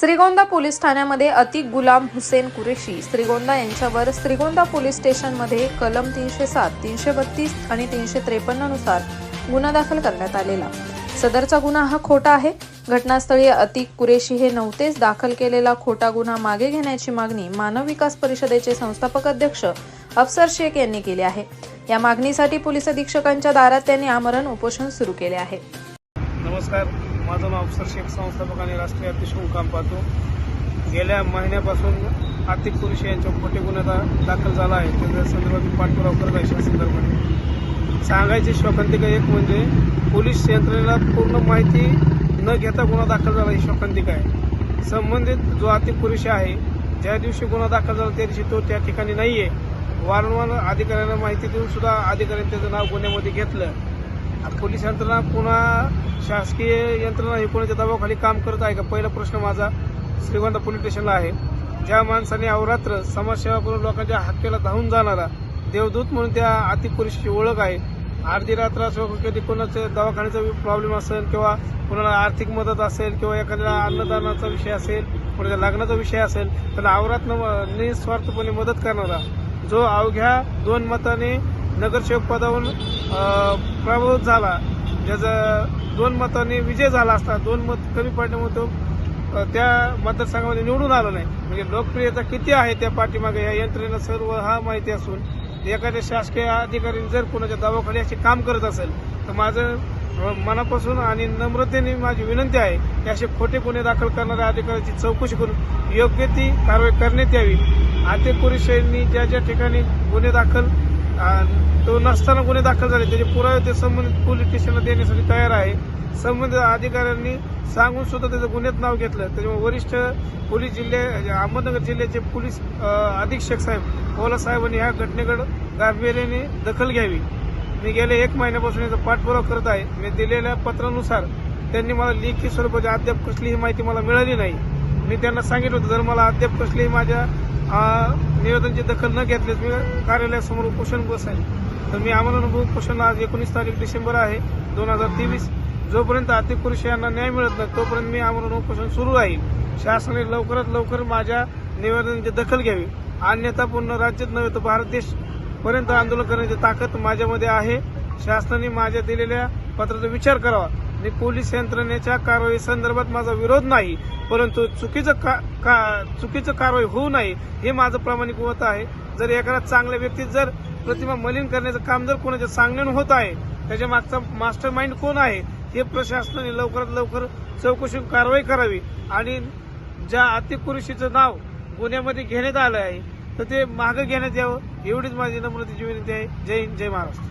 Shrigonda police ठाण्यामध्ये अतिक गुलाम हुसेन कुरेशी श्रीगोंदा यांच्यावर Shrigonda police स्टेशनमध्ये कलम तीनशे सात तीनशे बत्तीस आणि तीनशे त्रेपन्ननुसार गुन्हा दाखल करण्यात आलेला. सदरचा गुन्हा हा खोटा आहे. घटनास्थळी अतिक कुरेशी हे नव्हतेच दाखल केलेला खोटा गुन्हा मागे घेण्याची मागणी मानव विकास परिषदेचे संस्थापक अध्यक्ष अफसर शेख यांनी केली आहे. या मागणीसाठी पोलीस अधीक्षकांच्या दारात त्यांनी आमरण उपोषण सुरू केले आहे. नमस्कार. माझं नाव अफसर शेख संस्थापक आणि राष्ट्रीय अध्यक्ष मुकाम पाहतो. गेल्या महिन्यापासून आर्थिक पुरुष यांच्या खोटे गुन्हा दाखल झाला आहे. त्याच्या संदर्भात मी पाठपुरावा करत आहे संदर्भात. सांगायची शोकांतिका एक म्हणजे पोलीस यंत्रणेला पूर्ण माहिती न घेता गुन्हा दाखल झाला ही शोकांतिका आहे. संबंधित जो आर्थिक पुरुष आहे ज्या दिवशी गुन्हा दाखल झाला त्या दिवशी तो त्या ठिकाणी नाही आहे वारंवार अधिकाऱ्यांना माहिती देऊन सुद्धा अधिकाऱ्यांनी त्याचं नाव गुन्ह्यामध्ये घेतलं. पोलीस यंत्रणा पुन्हा शासकीय यंत्रणा हे कोणाच्या दबावाखाली काम करत आहे का? पहिला प्रश्न माझा श्रीगोंदा पोलीस स्टेशनला आहे. ज्या माणसाने अवरात्र समाजसेवा करून लोकांच्या हक्केला धावून जाणारा देवदूत म्हणून त्या अति पुरुषाची ओळख आहे. अर्धी रात्र असो कधी कोणाचं दवाखान्याचा प्रॉब्लेम असेल किंवा कोणाला आर्थिक मदत असेल किंवा एखाद्याला अन्नदानाचा विषय असेल कोणाच्या लग्नाचा विषय असेल त्याला अवरात्र निस्वार्थपणे मदत करणारा जो अवघ्या दोन मताने नगरसेवक पदावरून प्रभावित झाला. ज्याचा दोन मताने विजय झाला असता दोन मत कमी पडल्यामुळे तो त्या मतदारसंघामध्ये निवडून आला नाही. म्हणजे लोकप्रियता किती आहे त्या पाठीमागे या यंत्रणेला सर्व हा माहिती असून एखाद्या शासकीय अधिकारी जर कोणाच्या दवाखान्याचे असे काम करत असेल तर माझं मनापासून आणि नम्रतेने माझी विनंती आहे की असे खोटे गुन्हे दाखल करणाऱ्या अधिकाऱ्याची चौकशी करून योग्य ती कारवाई करण्यात यावी. आर्थिक पोलिसांनी ज्या ज्या ठिकाणी गुन्हे दाखल तो नसताना गुन्हे दाखल झाले. त्याचे पुरावे ते संबंधित पोलीस स्टेशनला देण्यासाठी तयार आहे. संबंधित अधिकाऱ्यांनी सांगून सुद्धा त्याचं गुन्ह्यात नाव घेतलं. त्याच्यामुळे वरिष्ठ पोलीस जिल्हे म्हणजे अहमदनगर जिल्ह्याचे पोलीस अधीक्षक साहेब ओला साहेबांनी ह्या घटनेकडे गांभीर्याने दखल घ्यावी. मी गेल्या एक महिन्यापासून याचा पाठपुरावा करत आहे. मी दिलेल्या पत्रानुसार त्यांनी मला लेखी स्वरूपाची अद्याप कसलीही माहिती मला मिळाली नाही. मी त्यांना सांगितलं होतं जर मला अद्याप कसलीही माझ्या निवेदनची दखल न घेतल्यास मी कार्यालयासमोर उपोषण बसेल तर मी आम्हाला उपोषण आज एकोणीस तारीख डिसेंबर आहे दोन हजार तेवीस. जोपर्यंत आर्थिक पुरुष यांना न्याय मिळत नाही तोपर्यंत मी आमरण उपोषण सुरू राहील. शासनाने लवकरात लवकर माझ्या निवेदनाची दखल घ्यावी. अन्यथा पूर्ण राज्यात नव्हे तर भारत देश पर्यंत आंदोलन करण्याची ताकद माझ्यामध्ये आहे. शासनाने माझ्या दिलेल्या पत्राचा विचार करावा. आणि पोलीस यंत्रणेच्या कारवाई संदर्भात माझा विरोध नाही परंतु चुकीचं का, का चुकीचं कारवाई होऊ नये हे माझं प्रामाणिक मत आहे. जर एखाद्या चांगल्या व्यक्तीत जर प्रतिमा मलिन करण्याचं काम जर कोणाच्या सांगण्यानं होत आहे त्याच्या मागचा मास्टर माइंड कोण आहे हे प्रशासनाने लवकरात लवकर चौकशी कारवाई करावी. आणि ज्या अतिकुरुषीचं नाव गुन्ह्यामध्ये घेण्यात आलं आहे तर ते मागं घेण्यात यावं एवढीच माझी नम्रतेची विनंती आहे. जय हिंद जय महाराष्ट्र.